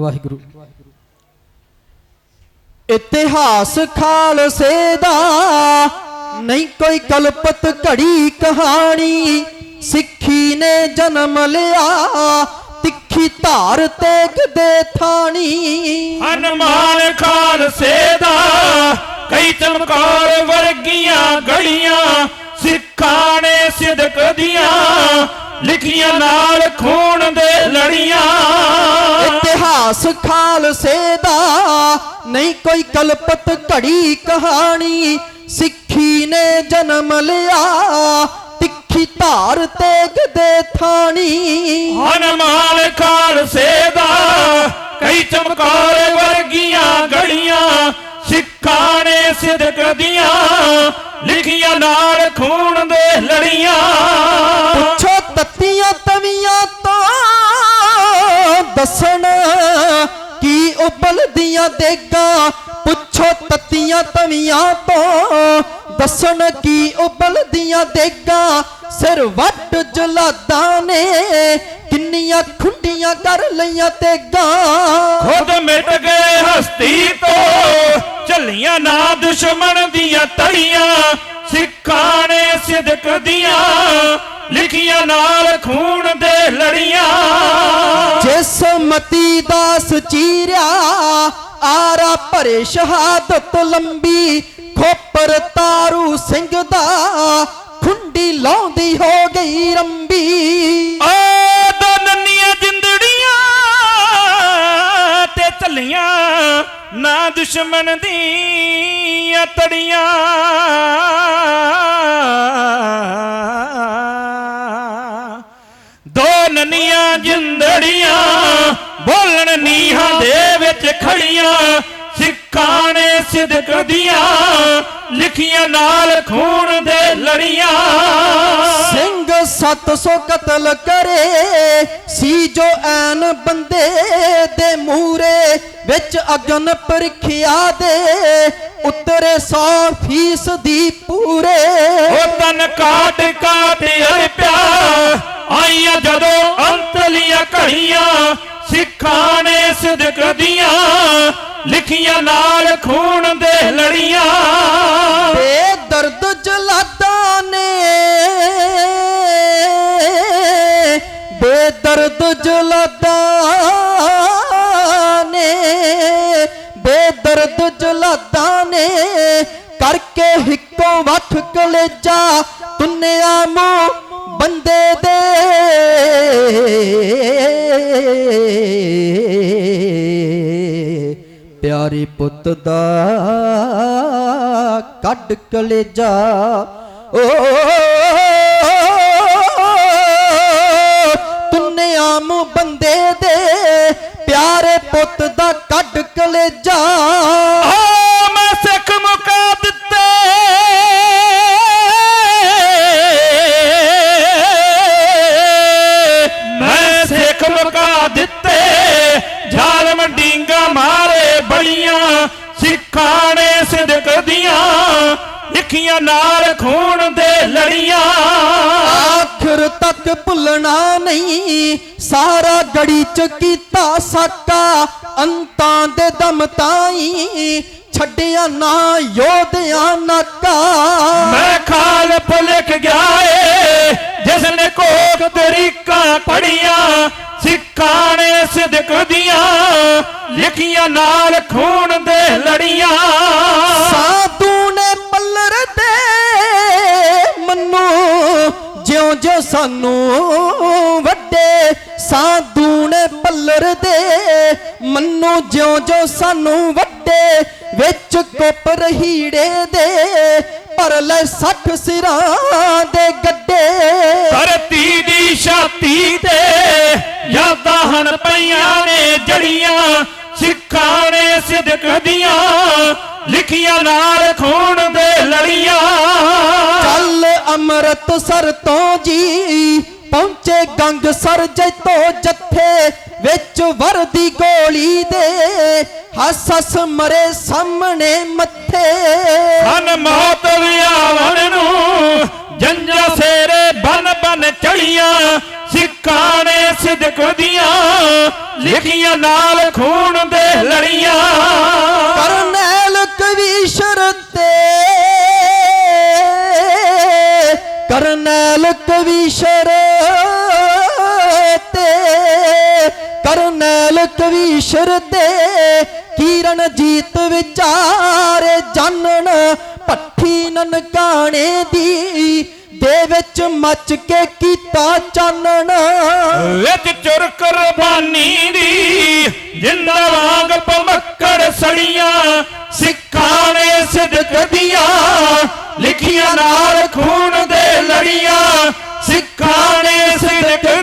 ਵਾਹਿਗੁਰੂ। ਇਤਿਹਾਸ ਖਾਲਸੇ ਦਾ ਨਹੀਂ ਕੋਈ ਕਲਪਤ ਘੜੀ ਕਹਾਣੀ। ਸਿੱਖੀ ਨੇ ਜਨਮ ਲਿਆ, ਤਿੱਖੀ ਧਾਰ ਤੇਗ ਦੇ ਥਾਣੀ। ਹਨੂਮਾਨ ਖਾਲਸੇ ਦਾ ਕਈ ਚਮਕਾਰ ਵਰਗੀਆਂ ਗਲੀਆਂ, ਸਿੱਖਾਂ ਨੇ ਸਿਦਕ ਦੀਆਂ, ਲਿਖੀਆਂ ਨਾਲ ਖੂਨ ਦੇ ਇਤਿਹਾਸ ਖਾਲਸੇ ਦਾ ਨਹੀਂ ਕੋਈ ਕਲਪਤ ਘੜੀ ਕਹਾਣੀ ਸਿੱਖੀ ਨੇ ਜਨਮ ਲਿਆ। ਤਿੱਖੀ ਧਾਰ ਤੇਗ ਦੇ ਥਾਣੀ। ਹਨੂਮਾਨ ਖਾਲਸੇ ਦਾ ਕਈ ਚਮਕਾਰ ਵਰਗੀਆਂ ਗੜੀਆਂ ਸਿੱਖਾਂ ਨੇ ਸਿਦਕ ਦੀਆਂ ਲਿਖੀਆਂ ਨਾਲ ਖੂਨ ਦੇ ਲੜੀਆਂ। ਪੁੱਛੋ ਤੱਤੀਆਂ ਤਵੀਆਂ ਤੋਂ ਦੱਸਣ ਉਬਲਦੀਆਂ ਦੇਗਾ, ਪੁੱਛੋ ਤੱਤੀਆਂ ਤਵੀਆਂ ਤੋਂ। ਦੱਸਣ ਕੀ ਉਬਲਦੀਆਂ ਦੇਗਾ, ਸਿਰ ਵੱਟ ਜਲਾਦਾਂ ਨੇ। ਕਿੰਨੀਆਂ ਖੁੰਡੀਆਂ ਕਰ ਲਈਆਂ ਤੇਗਾ। ਖੁਦ ਮਿਟ ਗਏ ਹਸਤੀ ਤੋਂ ਚੱਲੀਆਂ ਨਾ ਦੁਸ਼ਮਣ ਦੀਆਂ ਤੜੀਆਂ ਸਿੱਖਾਂ ਸਿਦਕ ਦੀਆਂ ਲਿਖੀਆਂ ਨਾਲ ਖੂਨ ਦੇ ਲੜੀਆਂ। ਜਿਸ ਮਤੀ ਦਾਸ ਚੀਰਿਆ ਆਰਾ ਭਰੇ ਸ਼ਹਾਦਤ ਲੰਬੀ ਖੋਪਰ ਤਾਰੂ ਸਿੰਘ ਦਾ ਖੁੰਡੀ ਲਾਉਂਦੀ ਹੋ ਗਈ ਰੰਬੀ। ਓ ਦੋ ਨੰਨੀਆਂ ਜਿੰਦੜੀਆਂ ਤੇ ਚੱਲੀਆਂ ਨਾ ਦੁਸ਼ਮਣ ਦੀਆਂ ਤੜੀਆਂ। ਦੋ ਨੰਨੀਆਂ ਜਿੰਦੜੀਆਂ, ਬੋਲਣ ਨੀਹਾਂ ਦੇ ਵਿੱਚ ਖੜੀਆਂ, ਸਿੱਖਾਂ ਨੇ ਸਿਦਕ ਦੀਆਂ, ਲਿਖੀਆਂ ਨਾਲ ਖੂਨ ਦੇ ਲੜੀਆਂ। ਸਿੰਘ 700 ਕਤਲ ਕਰੇ, ਸੀ ਜੋ ਐਨ ਬੰਦੇ ਦੇ ਮੂਰੇ ਵਿੱਚ ਅਗਨ ਪਰਖਿਆ ਦੇ ਉਤਰੇ 100 ਫੀਸਦੀ ਪੂਰੇ। ਉਹ ਤਨ ਕਾਟ ਕਾਟ ਅਰਪਿਆ ਆਈਆਂ ਜਦੋਂ ਅੰਤਲੀਆਂ ਘੜੀਆਂ ਸਿੱਖਾਂ ਨੇ ਸਿਦਕ ਦੀਆਂ ਲਿਖੀਆਂ ਨਾਲ ਖੂਨ ਦੇ ਲੜੀਆਂ। ਬੇਦਰਦ ਜਲਾਦਾਂ ਨੇ ਬੇਦਰਦ ਜਲਾਦਾਂ ਨੇ ਬੇਦਰਦ ਜਲਾਦਾਂ ਨੇ ਕਰਕੇ ਹਿੱਕੋਂ ਵੱਖ ਕਲੇਜਾ ਤੁੰਨਿਆ ਮੂੰਹ ਬੰਦੇ ਦੇ। ਪਿਆਰੇ ਪੁੱਤ ਦਾ ਕੱਢ ਕਲੇਜਾ। ਓ ਨੇ ਸਿਦਕ ਦੀਆਂ ਲਿਖੀਆਂ ਨਾਲ ਖੂਨ ਦੇ ਲੜੀਆਂ। ਆਖਰ ਤੱਕ ਭੁੱਲਣਾ ਨਹੀਂ ਸਾਰਾ ਗੜੀ ਚ ਕੀਤਾ ਸਾਕਾ ਅੰਤਾਂ ਦੇ ਦਮ ਤਾਈ ਛੱਡਿਆ ਨਾ ਯੋਧਿਆਂ ਨਾਕਾ। ਮੈਂ ਖਾਲ ਭੁਲਕ ਗਿਆ ਏ ਜਿਸ ਨੇ ਕੋਕ ਤਰੀਕਾਂ ਪੜੀਆਂ ਸਿੱਖਾਂ ਨੇ ਸਿਦਕ ਦੀਆਂ ਲਿਖੀਆਂ ਨਾਲ ਖੂਨ ਦੇ ਲੜੀਆਂ। ਸਾਧੂ ਨੇ ਪੱਲਰ ਦੇ ਮੰਨੂ ਜਿਉਂ ਜਿਉਂ ਸਾਨੂੰ ਵੱਡੇ। ਸਾਧੂ ਨੇ ਪੱਲਰ ਦੇ ਮੰਨੂ ਜਿਉਂ ਜਿਉਂ ਸਾਨੂੰ ਵੱਡੇ। ਵਿੱਚ ਕੁੱਪ ਹੀੜੇ ਦੇ ਪਰ ਲੈ ਸੱਠ ਸਿਰਾਂ ਦੇ ਗੱਡੇ। ਧਰਤੀ ਦੀ ਛਾਤੀ ਤੇ ਯਾਦਾਂ ਹਨ ਪਈਆਂ ਨੇ ਜੜੀਆਂ ਸਿੱਖਾਂ ਨੇ ਸਿਦਕ ਦੀਆਂ ਲਿਖੀਆਂ ਨਾਲ ਖੂਨ ਦੇ ਲੜੀਆਂ। ਚੱਲ ਅੰਮ੍ਰਿਤਸਰ ਤੋਂ ਜੀ ਪਹੁੰਚੇ ਗੰਗ ਸਰ ਜੈਤੋ ਜੱਥੇ ਵਿੱਚ ਵਰਦੀ ਗੋਲੀ ਦੇ। ਹੱਸ ਹੱਸ ਮਰੇ ਸਾਹਮਣੇ ਮੱਥੇ। ਹਨ ਮੌਤ ਵਿਆਵਣ ਨੂੰ ਜੰਜਾ ਸੇਰੇ ਬਨ ਬਨ ਚੜੀਆਂ, ਸਿੱਖਾਂ ਨੇ ਸਿਦਕ ਦੀਆਂ ਲਿਖੀਆਂ ਨਾਲ ਖੂਨ ਦੇ ਲੜੀਆਂ। ਕਰਨੈਲ ਕਵੀਸ਼ਰ ਤੇ ਕਰਨੈਲ ਕਵੀਸ਼ਰ ਤੇ ਕੀਰਨ ਜੀਤ ਵਿਚਾਰੇ ਜਾਣਨ ਪੱਠੀ ਨਨਕਾਣੇ ਦੀ, ਦੇ ਵਿੱਚ ਮੱਚ ਕੇ ਕੀਤਾ ਚਾਨਣ। ਵਿੱਚ ਚੁਰ ਕੁਰਬਾਨੀ ਦੀ, ਜਿੰਦਾ ਵਾਂਗ ਪਮੱਕੜ ਸੜੀਆਂ, ਸਿੱਖਾਂ ਨੇ ਸਿਦਕ ਦੀਆਂ ਲਿਖੀਆਂ ਨਾਲ அடியா